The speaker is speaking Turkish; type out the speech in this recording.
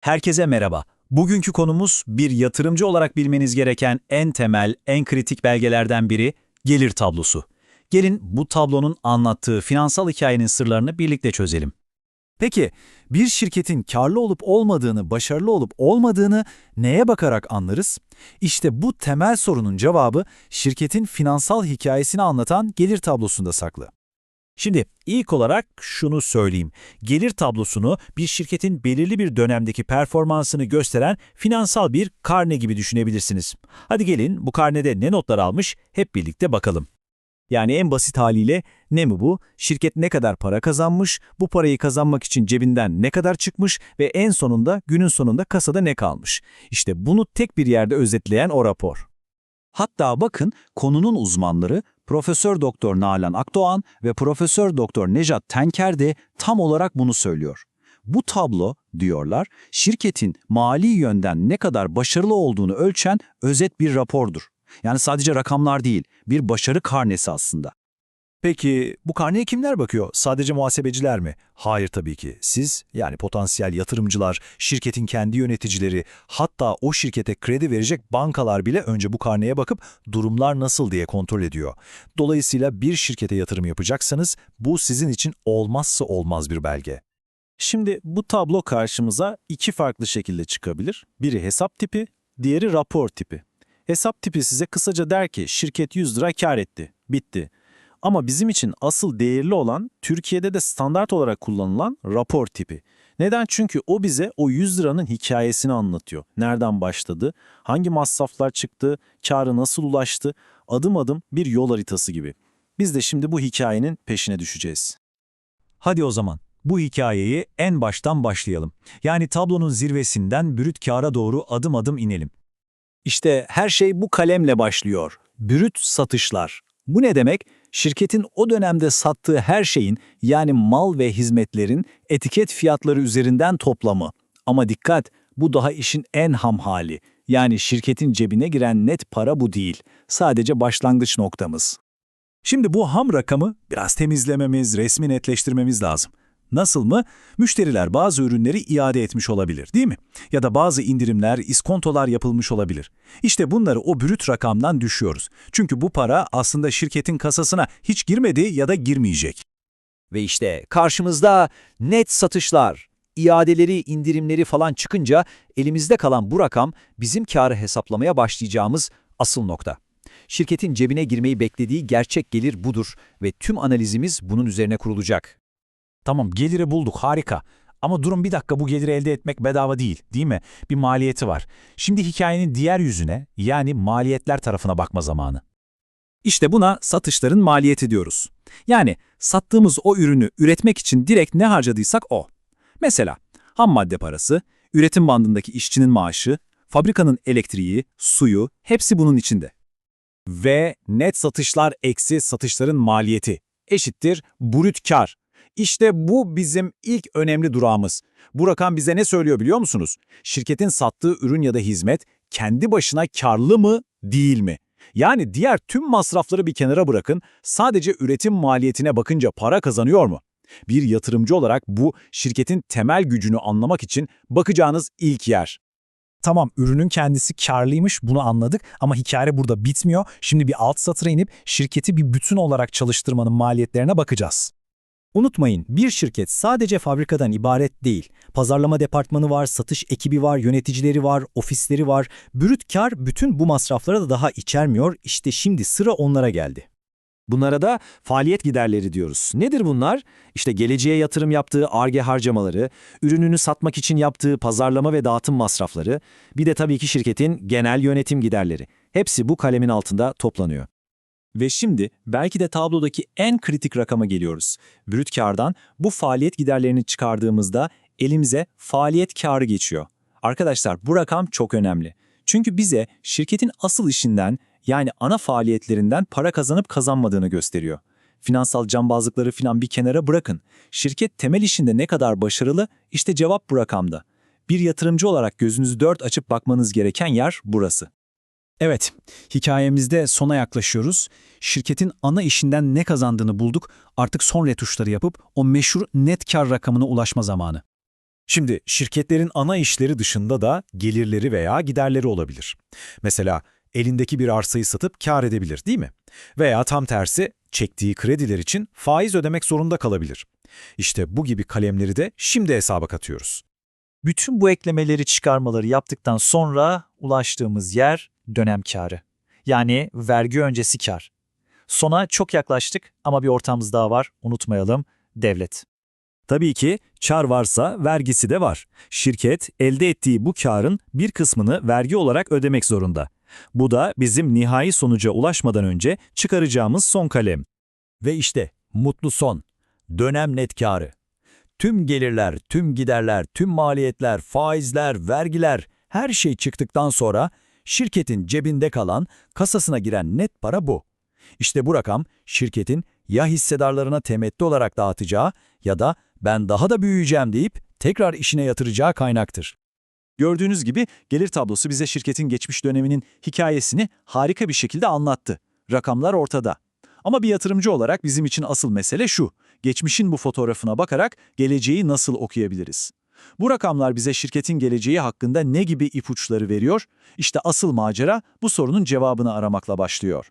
Herkese merhaba. Bugünkü konumuz bir yatırımcı olarak bilmeniz gereken en temel, en kritik belgelerden biri gelir tablosu. Gelin bu tablonun anlattığı finansal hikayenin sırlarını birlikte çözelim. Peki, bir şirketin karlı olup olmadığını, başarılı olup olmadığını neye bakarak anlarız? İşte bu temel sorunun cevabı şirketin finansal hikayesini anlatan gelir tablosunda saklı. Şimdi ilk olarak şunu söyleyeyim. Gelir tablosunu bir şirketin belirli bir dönemdeki performansını gösteren finansal bir karne gibi düşünebilirsiniz. Hadi gelin bu karnede ne notlar almış hep birlikte bakalım. Yani en basit haliyle ne mi bu? Şirket ne kadar para kazanmış, bu parayı kazanmak için cebinden ne kadar çıkmış ve en sonunda günün sonunda kasada ne kalmış. İşte bunu tek bir yerde özetleyen o rapor. Hatta bakın konunun uzmanları Profesör Doktor Nalan Akdoğan ve Profesör Doktor Nejat Tenker de tam olarak bunu söylüyor. Bu tablo, diyorlar, şirketin mali yönden ne kadar başarılı olduğunu ölçen özet bir rapordur. Yani sadece rakamlar değil, bir başarı karnesi aslında. Peki bu karneye kimler bakıyor? Sadece muhasebeciler mi? Hayır tabii ki. Siz yani potansiyel yatırımcılar, şirketin kendi yöneticileri, hatta o şirkete kredi verecek bankalar bile önce bu karneye bakıp durumlar nasıl diye kontrol ediyor. Dolayısıyla bir şirkete yatırım yapacaksanız bu sizin için olmazsa olmaz bir belge. Şimdi bu tablo karşımıza iki farklı şekilde çıkabilir. Biri hesap tipi, diğeri rapor tipi. Hesap tipi size kısaca der ki şirket 100 lira kar etti, bitti. Ama bizim için asıl değerli olan Türkiye'de de standart olarak kullanılan rapor tipi. Neden? Çünkü o bize o 100 liranın hikayesini anlatıyor. Nereden başladı, hangi masraflar çıktı, karı nasıl ulaştı, adım adım bir yol haritası gibi. Biz de şimdi bu hikayenin peşine düşeceğiz. Hadi o zaman bu hikayeyi en baştan başlayalım. Yani tablonun zirvesinden brüt kâra doğru adım adım inelim. İşte her şey bu kalemle başlıyor. Brüt satışlar. Bu ne demek? Şirketin o dönemde sattığı her şeyin yani mal ve hizmetlerin etiket fiyatları üzerinden toplamı. Ama dikkat, bu daha işin en ham hali. Yani şirketin cebine giren net para bu değil. Sadece başlangıç noktamız. Şimdi bu ham rakamı biraz temizlememiz, resmi netleştirmemiz lazım. Nasıl mı? Müşteriler bazı ürünleri iade etmiş olabilir, değil mi? Ya da bazı indirimler, iskontolar yapılmış olabilir. İşte bunları o brüt rakamdan düşüyoruz. Çünkü bu para aslında şirketin kasasına hiç girmedi ya da girmeyecek. Ve işte karşımızda net satışlar, iadeleri, indirimleri falan çıkınca elimizde kalan bu rakam bizim karı hesaplamaya başlayacağımız asıl nokta. Şirketin cebine girmeyi beklediği gerçek gelir budur ve tüm analizimiz bunun üzerine kurulacak. Tamam geliri bulduk harika. Ama durun bir dakika bu geliri elde etmek bedava değil, değil mi? Bir maliyeti var. Şimdi hikayenin diğer yüzüne yani maliyetler tarafına bakma zamanı. İşte buna satışların maliyeti diyoruz. Yani sattığımız o ürünü üretmek için direkt ne harcadıysak o. Mesela ham madde parası, üretim bandındaki işçinin maaşı, fabrikanın elektriği, suyu hepsi bunun içinde. Ve net satışlar eksi satışların maliyeti eşittir brüt kar. İşte bu bizim ilk önemli durağımız. Bu rakam bize ne söylüyor biliyor musunuz? Şirketin sattığı ürün ya da hizmet kendi başına karlı mı, değil mi? Yani diğer tüm masrafları bir kenara bırakın, sadece üretim maliyetine bakınca para kazanıyor mu? Bir yatırımcı olarak bu şirketin temel gücünü anlamak için bakacağınız ilk yer. Tamam ürünün kendisi karlıymış bunu anladık ama hikaye burada bitmiyor. Şimdi bir alt satıra inip şirketi bir bütün olarak çalıştırmanın maliyetlerine bakacağız. Unutmayın, bir şirket sadece fabrikadan ibaret değil. Pazarlama departmanı var, satış ekibi var, yöneticileri var, ofisleri var. Brüt kar bütün bu masraflara da daha içermiyor. İşte şimdi sıra onlara geldi. Bunlara da faaliyet giderleri diyoruz. Nedir bunlar? İşte geleceğe yatırım yaptığı ARGE harcamaları, ürününü satmak için yaptığı pazarlama ve dağıtım masrafları, bir de tabii ki şirketin genel yönetim giderleri. Hepsi bu kalemin altında toplanıyor. Ve şimdi belki de tablodaki en kritik rakama geliyoruz. Brüt kardan bu faaliyet giderlerini çıkardığımızda elimize faaliyet karı geçiyor. Arkadaşlar bu rakam çok önemli. Çünkü bize şirketin asıl işinden yani ana faaliyetlerinden para kazanıp kazanmadığını gösteriyor. Finansal cambazlıkları falan bir kenara bırakın. Şirket temel işinde ne kadar başarılı işte cevap bu rakamda. Bir yatırımcı olarak gözünüzü dört açıp bakmanız gereken yer burası. Evet, hikayemizde sona yaklaşıyoruz. Şirketin ana işinden ne kazandığını bulduk. Artık son retuşları yapıp o meşhur net kar rakamına ulaşma zamanı. Şimdi şirketlerin ana işleri dışında da gelirleri veya giderleri olabilir. Mesela elindeki bir arsayı satıp kar edebilir değil mi? Veya tam tersi çektiği krediler için faiz ödemek zorunda kalabilir. İşte bu gibi kalemleri de şimdi hesaba katıyoruz. Bütün bu eklemeleri çıkarmaları yaptıktan sonra ulaştığımız yer dönem karı. Yani vergi öncesi kar. Sona çok yaklaştık ama bir ortağımız daha var, unutmayalım, devlet. Tabii ki kar varsa vergisi de var. Şirket elde ettiği bu karın bir kısmını vergi olarak ödemek zorunda. Bu da bizim nihai sonuca ulaşmadan önce çıkaracağımız son kalem. Ve işte mutlu son. Dönem net karı. Tüm gelirler, tüm giderler, tüm maliyetler, faizler, vergiler her şey çıktıktan sonra şirketin cebinde kalan, kasasına giren net para bu. İşte bu rakam şirketin ya hissedarlarına temettü olarak dağıtacağı ya da ben daha da büyüyeceğim deyip tekrar işine yatıracağı kaynaktır. Gördüğünüz gibi gelir tablosu bize şirketin geçmiş döneminin hikayesini harika bir şekilde anlattı. Rakamlar ortada. Ama bir yatırımcı olarak bizim için asıl mesele şu. Geçmişin bu fotoğrafına bakarak geleceği nasıl okuyabiliriz? Bu rakamlar bize şirketin geleceği hakkında ne gibi ipuçları veriyor? İşte asıl macera bu sorunun cevabını aramakla başlıyor.